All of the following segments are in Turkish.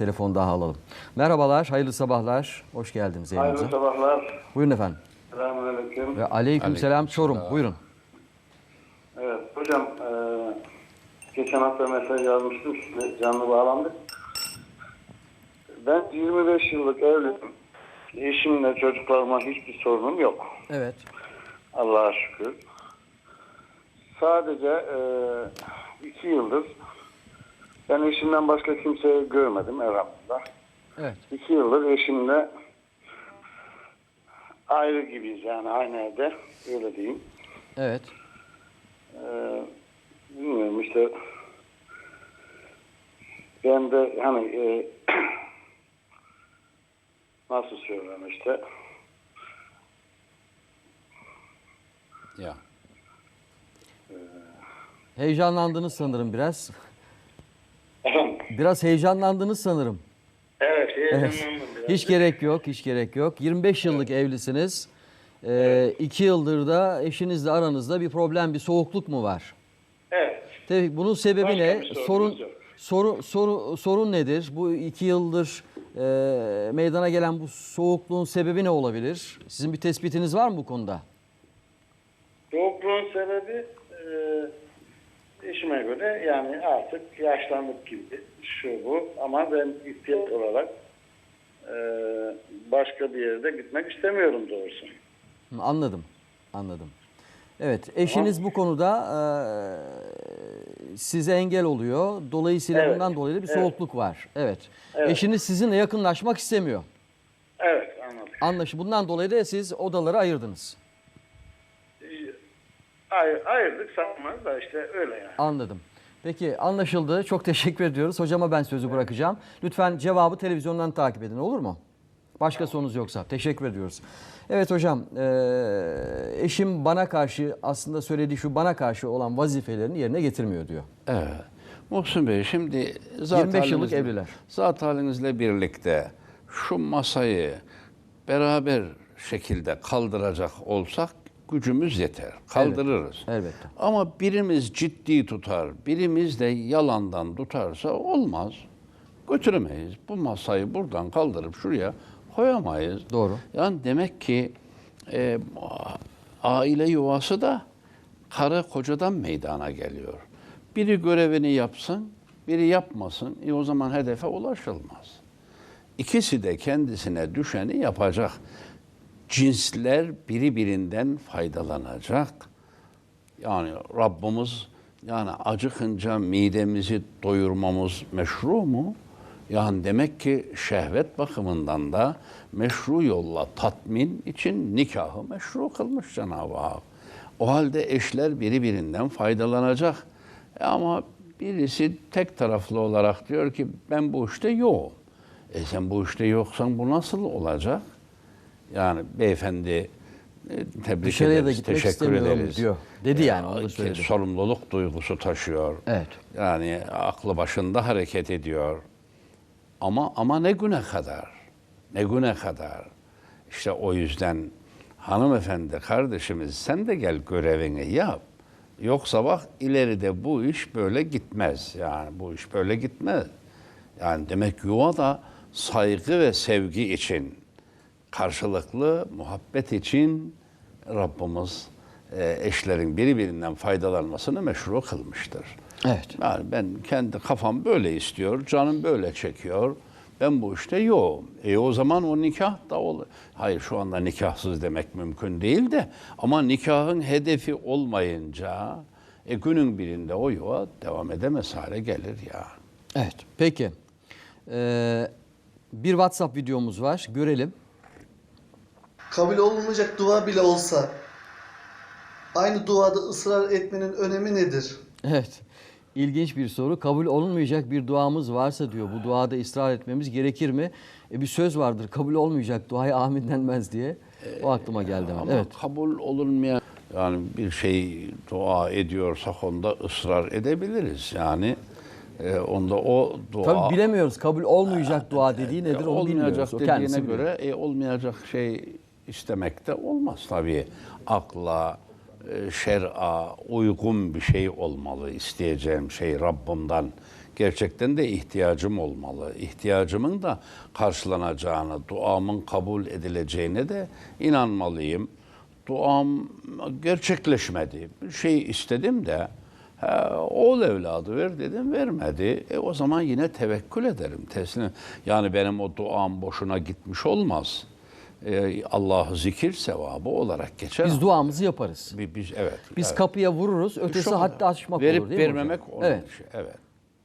telefon daha alalım. Merhabalar, hayırlı sabahlar. Hoş geldiniz Hayırlı yayınımıza. sabahlar. Buyurun efendim. Selamünaleyküm. Ve aleykümselam Çorum. Buyurun. Evet hocam e, geçen hafta mesaj yazmıştım size canlı bağlandık. Ben 25 yıllık evliyim. Eşimle çocuklarıma hiçbir sorunum yok. Evet. Allah'a şükür. Sadece e, iki yıldır ben eşimden başka kimseyi görmedim elhamdülillah. Evet. İki yıldır eşimle ayrı gibiyiz yani aynı evde öyle diyeyim. Evet. Ee, bilmiyorum işte ben de hani e, nasıl söyleyeyim işte Ya. Heyecanlandınız sanırım biraz. Biraz heyecanlandınız sanırım. evet, heyecanlandım biraz. Hiç gerek yok, hiç gerek yok. 25 yıllık evlisiniz. Ee, iki yıldır da eşinizle aranızda bir problem, bir soğukluk mu var? evet Tabii bunun sebebi Başka ne? bir sorunumuz Sorun yok. soru, soru, sorun nedir? Bu iki yıldır e, meydana gelen bu soğukluğun sebebi ne olabilir? Sizin bir tespitiniz var mı bu konuda? Soğukluğun sebebi eşime göre yani artık yaşlandık gibi şu bu ama ben ihtiyaç olarak e, başka bir yerde gitmek istemiyorum doğrusu. Anladım, anladım. Evet, eşiniz bu konuda e, size engel oluyor. Dolayısıyla Evet, bundan dolayı da bir evet. soğukluk var. Evet. Evet. Eşiniz sizinle yakınlaşmak istemiyor. Evet anladım. Anlaşı. Bundan dolayı da siz odaları ayırdınız. Ay, ayırdık satmaz da işte öyle yani. Anladım. Peki anlaşıldı. Çok teşekkür ediyoruz. Hocama ben sözü bırakacağım. Lütfen cevabı televizyondan takip edin olur mu? Başka sorunuz yoksa. Teşekkür ediyoruz. Evet hocam, eee, eşim bana karşı aslında söylediği şu bana karşı olan vazifelerini yerine getirmiyor diyor. Evet. Muhsin Bey şimdi zat 25 yıllık halinizle- evliler. Zat halinizle birlikte şu masayı beraber şekilde kaldıracak olsak gücümüz yeter. Kaldırırız. elbette. Ama birimiz ciddi tutar, birimiz de yalandan tutarsa olmaz. Götüremeyiz. Bu masayı buradan kaldırıp şuraya koyamayız. Doğru. Yani demek ki e, aile yuvası da karı kocadan meydana geliyor. Biri görevini yapsın, biri yapmasın. E o zaman hedefe ulaşılmaz. İkisi de kendisine düşeni yapacak. Cinsler biri birinden faydalanacak. Yani Rabbimiz yani acıkınca midemizi doyurmamız meşru mu? Yani demek ki şehvet bakımından da meşru yolla tatmin için nikahı meşru kılmış Cenab-ı Hak. O halde eşler biri birinden faydalanacak. E ama birisi tek taraflı olarak diyor ki ben bu işte yokum. E sen bu işte yoksan bu nasıl olacak? Yani beyefendi e, tebrik Dışarıya da ederiz, gitmek teşekkür ederiz. diyor. Dedi yani, onu da. Sorumluluk duygusu taşıyor. Evet. Yani aklı başında hareket ediyor. Ama ama ne güne kadar? Ne güne kadar? İşte o yüzden hanımefendi kardeşimiz sen de gel görevini yap. Yoksa bak ileride bu iş böyle gitmez. Yani bu iş böyle gitmez. Yani demek yuva da saygı ve sevgi için, karşılıklı muhabbet için Rabbimiz e, eşlerin birbirinden faydalanmasını meşru kılmıştır. Evet. Yani ben kendi kafam böyle istiyor, canım böyle çekiyor. Ben bu işte yoğum. E o zaman o nikah da olur. Hayır şu anda nikahsız demek mümkün değil de ama nikahın hedefi olmayınca e günün birinde o yuva devam edemez hale gelir ya. Evet. Peki. Ee, bir WhatsApp videomuz var. Görelim. Kabul olmayacak dua bile olsa aynı duada ısrar etmenin önemi nedir? Evet. İlginç bir soru. Kabul olunmayacak bir duamız varsa diyor. Bu duada ısrar etmemiz gerekir mi? E bir söz vardır. Kabul olmayacak duaya amin denmez diye. O aklıma geldi. Ama Evet. kabul olunmayan yani bir şey dua ediyorsak onda ısrar edebiliriz. Yani e, onda o dua Tabii bilemiyoruz. Kabul olmayacak dua dediği nedir onu bilmiyoruz. olmayacak O dediğine göre e, olmayacak şey istemek de olmaz tabii. Akla, e, şer'a uygun bir şey olmalı isteyeceğim şey Rabbimden gerçekten de ihtiyacım olmalı. İhtiyacımın da karşılanacağını, duamın kabul edileceğine de inanmalıyım. Duam gerçekleşmedi. Bir şey istedim de ha, oğul evladı ver dedim vermedi. E, o zaman yine tevekkül ederim. Teslim. Yani benim o duam boşuna gitmiş olmaz. E, Allah'ı zikir sevabı olarak geçer. Biz duamızı yaparız. Bi- biz, evet. Biz evet. kapıya vururuz, ötesi Şu haddi aşmak Verip olur değil mi vermemek onun Evet. işi. Evet.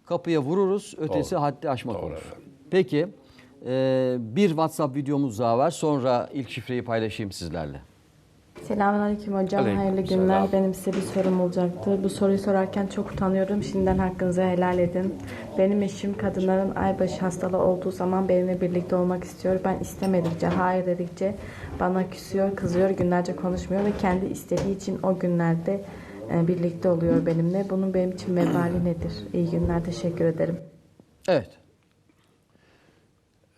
Kapıya vururuz, ötesi Doğru. haddi aşmak Doğru olur. efendim. Peki, e, bir WhatsApp videomuz daha var. Sonra ilk şifreyi paylaşayım sizlerle. Selamünaleyküm hocam. Aleyküm Hayırlı selam. günler. Benim size bir sorum olacaktı. Bu soruyu sorarken çok utanıyorum. Şimdiden hakkınızı helal edin. Benim eşim kadınların aybaşı hastalığı olduğu zaman benimle birlikte olmak istiyor. Ben istemedikçe, hayır dedikçe bana küsüyor, kızıyor, günlerce konuşmuyor ve kendi istediği için o günlerde e, birlikte oluyor benimle. Bunun benim için vebali nedir? İyi günler, teşekkür ederim. Evet.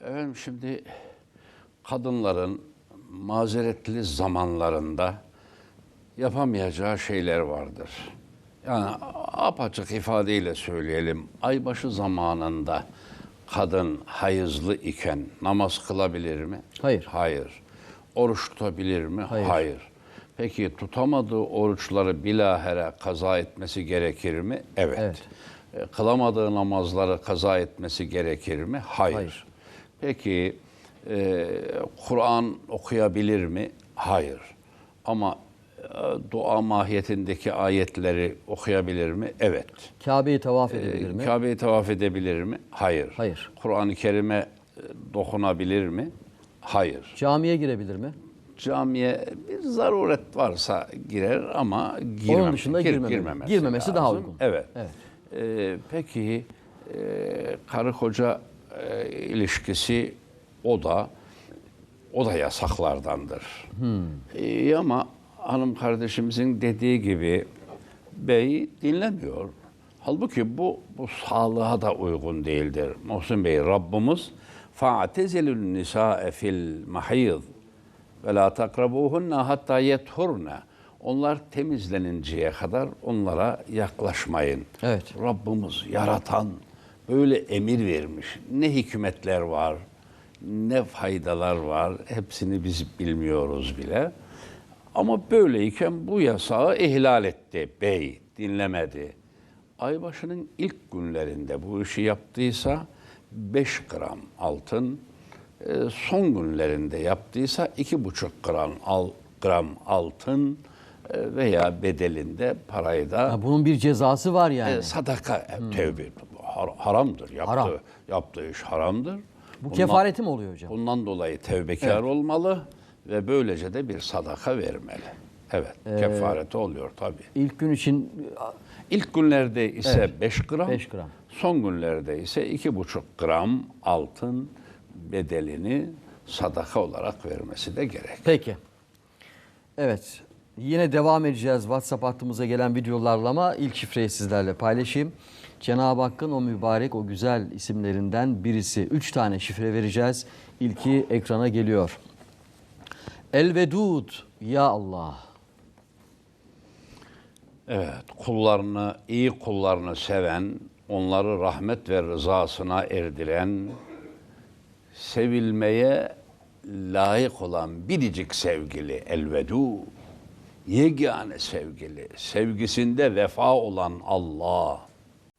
Efendim şimdi kadınların mazeretli zamanlarında yapamayacağı şeyler vardır. Yani apaçık ifadeyle söyleyelim. Aybaşı zamanında kadın hayızlı iken namaz kılabilir mi? Hayır. Hayır. Oruç tutabilir mi? Hayır. Peki tutamadığı oruçları bilahare kaza etmesi gerekir mi? Evet. Evet. E, Kılamadığı namazları kaza etmesi gerekir mi? Hayır. Hayır. Peki e, Kur'an okuyabilir mi? Hayır. Ama e, dua mahiyetindeki ayetleri okuyabilir mi? Evet. Kabe'yi tavaf edebilir mi? E, Kabe'yi tavaf edebilir mi? Hayır. Hayır. Kur'an-ı Kerim'e e, dokunabilir mi? Hayır. Camiye girebilir mi? Camiye bir zaruret varsa girer ama girmem, Onun dışında gir- girmemeli. girmemesi, Girmemesi daha uygun. Evet. Evet. Ee, peki e, karı koca e, ilişkisi o da o da yasaklardandır. Ee, ama hanım kardeşimizin dediği gibi bey dinlemiyor. Halbuki bu bu sağlığa da uygun değildir. Muhsin Bey Rabbimiz nisae fil mahid ve la takrabuhunna hatta yethurna. Onlar temizleninceye kadar onlara yaklaşmayın. Evet. Rabbimiz yaratan böyle emir vermiş. Ne hikmetler var, ne faydalar var. Hepsini biz bilmiyoruz bile. Ama böyleyken bu yasağı ihlal etti bey, dinlemedi. Aybaşı'nın ilk günlerinde bu işi yaptıysa 5 gram altın, e, son günlerinde yaptıysa 2,5 gram, al, gram altın e, veya bedelinde parayı da Ha, bunun bir cezası var yani. e, sadaka, tevbe, har- haramdır. Yaptığı, Haram. yaptığı iş haramdır. Bu Bundan- kefareti mi oluyor hocam? Bundan dolayı tevbekar olmalı ve böylece de bir sadaka vermeli. Evet, Ee, kefareti oluyor tabii. İlk gün için İlk günlerde ise Evet, 5 gram, beş gram. son günlerde ise 2,5 gram altın bedelini sadaka olarak vermesi de gerek. Peki. Evet. Yine devam edeceğiz WhatsApp hattımıza gelen videolarla ama ilk şifreyi sizlerle paylaşayım. Cenab-ı Hakk'ın o mübarek, o güzel isimlerinden birisi. Üç tane şifre vereceğiz. İlki ekrana geliyor. El-Vedud, Ya Allah. Evet, kullarını, iyi kullarını seven, onları rahmet ve rızasına erdiren, sevilmeye layık olan biricik sevgili elvedu, yegane sevgili, sevgisinde vefa olan Allah.